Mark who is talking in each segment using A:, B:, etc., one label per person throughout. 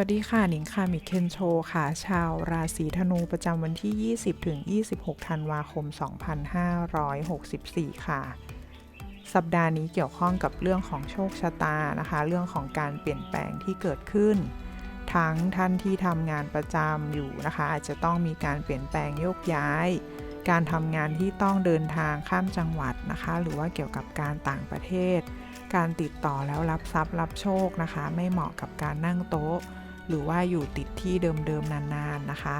A: วัสดีค่ะหนิงค่ะมิเคนโชค่ะ ชาวราศีธนูประจำวันที่ 20 ถึง 26 ธันวาคม 2564 ค่ะ สัปดาห์นี้เกี่ยวข้องกับเรื่องของโชคชะตานะคะ เรื่องของการเปลี่ยนแปลงที่เกิดขึ้น ทั้งท่านที่ทำงานประจำอยู่นะคะ อาจจะต้องมีการเปลี่ยนแปลงโยกย้าย การทำงานที่ต้องเดินทางข้ามจังหวัดนะคะ หรือว่าเกี่ยวกับการต่างประเทศ การติดต่อแล้วรับทรัพย์รับโชคนะคะ ไม่เหมาะกับการนั่งโต๊ะ หรือว่าอยู่ติดที่เดิมๆนานๆนะคะ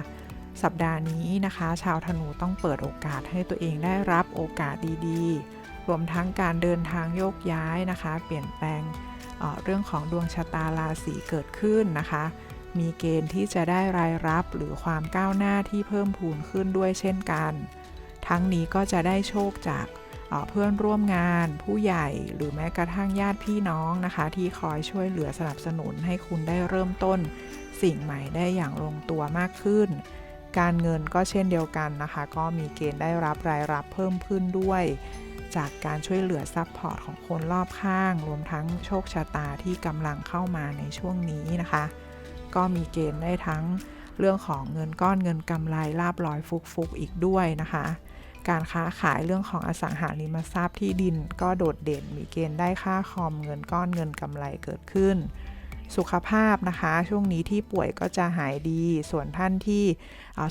A: สัปดาห์นี้นะคะ ชาวธนูต้องเปิดโอกาสให้ตัวเองได้รับโอกาสดีๆ รวมทั้งการเดินทางโยกย้ายนะคะ เปลี่ยนแปลงเเรื่องของดวงชะตาราศีเกิดขึ้นนะคะ มีเกณฑ์ที่จะได้รายรับหรือความก้าวหน้าที่เพิ่มพูนขึ้นด้วยเช่นกัน ทั้งนี้ก็จะได้โชคจาก เพื่อนร่วมงานผู้ใหญ่หรือแม้กระทั่งญาติพี่น้องนะคะ ที่คอยช่วยเหลือสนับสนุนให้คุณได้เริ่มต้น สิ่งใหม่ได้อย่างลงตัวมากขึ้น การเงินก็เช่นเดียวกันนะคะ ก็มีเกณฑ์ได้รับรายรับเพิ่มขึ้นด้วย จากการช่วยเหลือซัพพอร์ตของคนรอบข้าง รวมทั้งโชคชะตาที่กำลังเข้ามาในช่วงนี้นะคะ ก็มีเกณฑ์ได้ทั้งเรื่องของเงินก้อนเงินกำไรลาบลอยฟุกๆอีกด้วยนะคะ การค้าขายเรื่องของอสังหาริมทรัพย์ที่ดินก็โดดเด่นมีเกณฑ์ได้ค่าคอมเงินก้อนเงินกำไรเกิดขึ้น สุขภาพนะคะ ช่วงนี้ที่ป่วยก็จะหายดี ส่วนท่านที่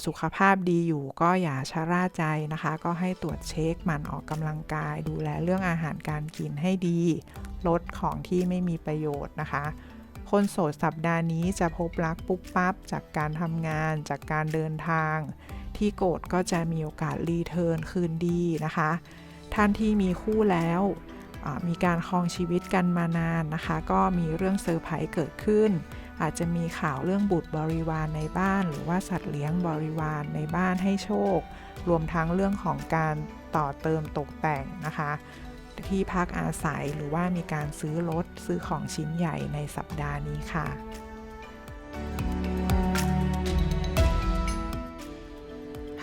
A: สุขภาพดีอยู่ก็อย่าชะล่าใจนะคะ ก็ให้ตรวจเช็คหมันออกกำลังกาย ดูแลเรื่องอาหารการกินให้ดี ลดของที่ไม่มีประโยชน์นะคะคนโสดสัปดาห์นี้จะพบรักปุ๊บปั๊บจากการทำงาน จากการเดินทาง ที่โกรธก็จะมีโอกาสรีเทิร์นคืนดีนะคะ ท่านที่มีคู่แล้วมีการครองชีวิตกันมานานนะคะ ก็มีเรื่องเซอร์ไพรส์เกิดขึ้น อาจจะมีข่าวเรื่องบุตรบริวารในบ้าน หรือว่าสัตว์เลี้ยงบริวารในบ้านให้โชค รวมทั้งเรื่องของการต่อเติมตกแต่งนะคะ ที่พักอาศัยหรือว่ามีการซื้อรถซื้อของชิ้นใหญ่ในสัปดาห์นี้ค่ะ